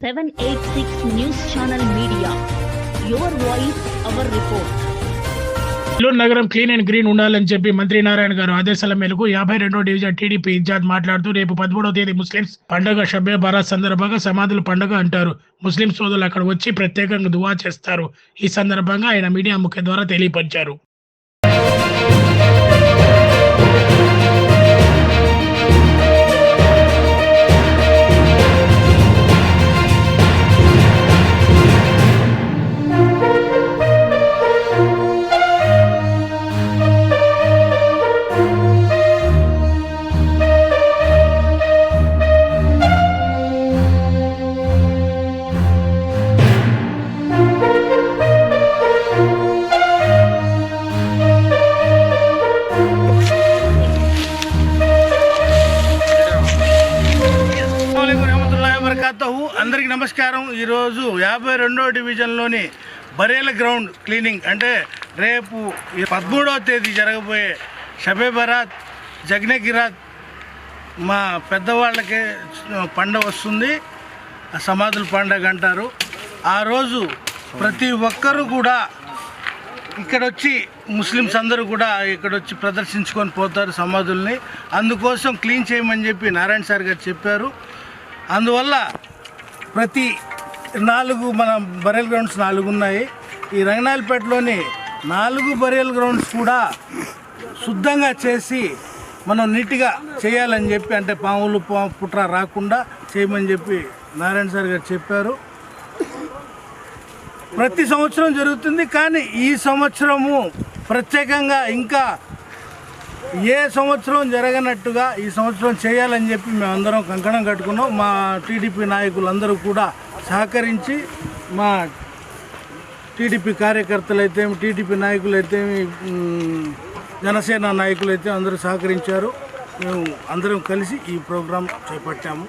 786 News Channel Media. Your voice, our report. Nellore నగరం clean and green ఉండాలని చెప్పి మంత్రి నారాయణ గారు ఆదేశాల మేరకు యాభై రెండో డివిజన్ టీడీపీ ఇన్ఛార్జ్ మాట్లాడుతూ రేపు పదమూడవ తేదీ ముస్లింస్ పండుగ షబ్బే బరాత్ సందర్భంగా సమాధుల పండుగ అంటారు ముస్లిం సోదరులు అక్కడ వచ్చి ప్రత్యేకంగా దువా చేస్తారు ఈ సందర్భంగా ఆయన మీడియా ముఖ్య ద్వారా తెలియపరిచారు రహమతుల్లాహి అందరికీ నమస్కారం. ఈరోజు యాభై రెండో డివిజన్లోని బరేల గ్రౌండ్ క్లీనింగ్. అంటే రేపు పదమూడవ తేదీ జరగబోయే షబే బరాత్ జగ్నగిరాత్ మా పెద్దవాళ్ళకి పండగ వస్తుంది. సమాధుల పండగ అంటారు. ఆ రోజు ప్రతి ఒక్కరూ కూడా ఇక్కడ వచ్చి ముస్లిమ్స్ అందరూ కూడా ఇక్కడ వచ్చి ప్రదర్శించుకొని పోతారు సమాధుల్ని. అందుకోసం క్లీన్ చేయమని చెప్పి నారాయణ సార్ గారు చెప్పారు. అందువల్ల ప్రతి నాలుగు మన బరియల్ గ్రౌండ్స్ నాలుగు ఉన్నాయి ఈ రంగనాయలపేటలోని నాలుగు బరియల్ గ్రౌండ్స్ కూడా శుద్ధంగా చేసి మనం నీట్గా చేయాలని చెప్పి అంటే పాములు పుట్ర రాకుండా చేయమని చెప్పి నారాయణ సార్ గారు చెప్పారు. ప్రతి సంవత్సరం జరుగుతుంది కానీ ఈ సంవత్సరము ప్రత్యేకంగా ఇంకా ఏ సంవత్సరం జరగనట్టుగా ఈ సంవత్సరం చేయాలని చెప్పి మేమందరం కంకణం కట్టుకున్నాం. మా టీడీపీ నాయకులందరూ కూడా సహకరించి మా టీడీపీ కార్యకర్తలు అయితే టీడీపీ నాయకులు అయితే జనసేన నాయకులు అయితే అందరూ సహకరించారు. మేము అందరం కలిసి ఈ ప్రోగ్రాం చేపట్టాము.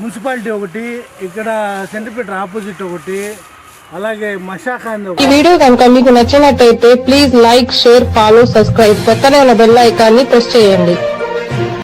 మున్సిపాలిటీ ఒకటి ఇక్కడ సెంటర్పీటర్ ఆపోజిట్ ఒకటి అలాగే మషాఖాన్ ఈ వీడియో కనుక మీకు నచ్చినట్టయితే please like share follow subscribe పక్కనే ఉన్న బెల్ ఐకాన్ని ప్రెస్ చేయండి.